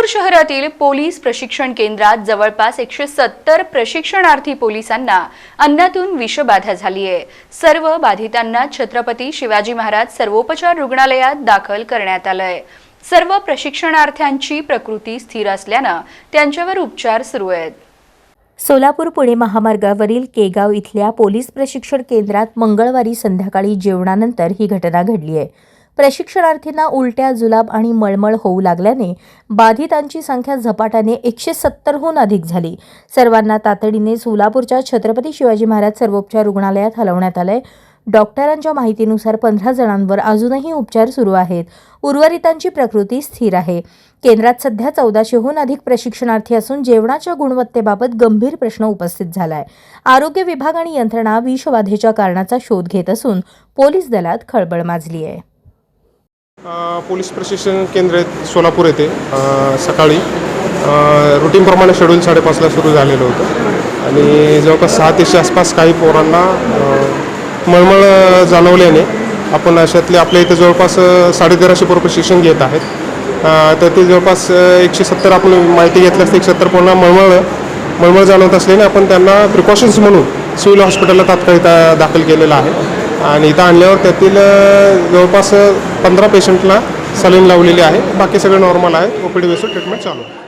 सोलापूर शहरातील पोलीस प्रशिक्षण केंद्रात जवळपास एकशे सत्तर प्रशिक्षणार्थी पोलिसांना अन्नातून विषबाधा झाली आहे. सर्व बाधितांना छत्रपती शिवाजी महाराज सर्वोपचार रुग्णालयात दाखल करण्यात आलंय. सर्व प्रशिक्षणार्थ्यांची प्रकृती स्थिर असल्यानं त्यांच्यावर उपचार सुरू आहेत. सोलापूर पुणे महामार्गावरील केगाव इथल्या पोलीस प्रशिक्षण केंद्रात मंगळवारी संध्याकाळी जेवणानंतर ही घटना घडली आहे. प्रशिक्षणार्थींना उलट्या जुलाब आणि मळमळ होऊ लागल्याने बाधितांची संख्या झपाट्याने एकशे सत्तरहून अधिक झाली. सर्वांना तातडीने सोलापूरच्या छत्रपती शिवाजी महाराज सर्वोपचार रुग्णालयात हलवण्यात आलंय. डॉक्टरांच्या माहितीनुसार पंधरा जणांवर अजूनही उपचार सुरू आहेत. उर्वरितांची प्रकृती स्थिर आहे. केंद्रात सध्या चौदाशेहून अधिक प्रशिक्षणार्थी असून जेवणाच्या गुणवत्तेबाबत गंभीर प्रश्न उपस्थित झालाय. आरोग्य विभाग आणि यंत्रणा विषबाधेच्या कारणाचा शोध घेत असून पोलीस दलात खळबळ माजली आहे पोलीस प्रशिक्षण केंद्र सोलापूर येथे सकाळी. रुटीनप्रमाणे शेड्यूल साडेपाचला सुरू झालेलं होतं. आणि जवळपास सहा तेशे आसपास काही पोरांना मळमळ जाणवल्याने आपण अशातले आपल्या इथं जवळपास साडेतेराशे पोरं प्रशिक्षण घेत आहेत. तर ते जवळपास एकशे सत्तर आपण माहिती घेतली असते एकशे सत्तर पोरांना मळमळ मळमळ जाणवत असल्याने आपण त्यांना प्रिकॉशन्स म्हणून सिव्हिल हॉस्पिटलला तात्काळ दाखल केलेलं आहे. आणि इथं आणल्यावर त्यातील जवळपास पंधरा पेशंटला सलीन लावलेली आहे. बाकी सगळं नॉर्मल आहे. ओ पी डी ट्रीटमेंट चालू. आहे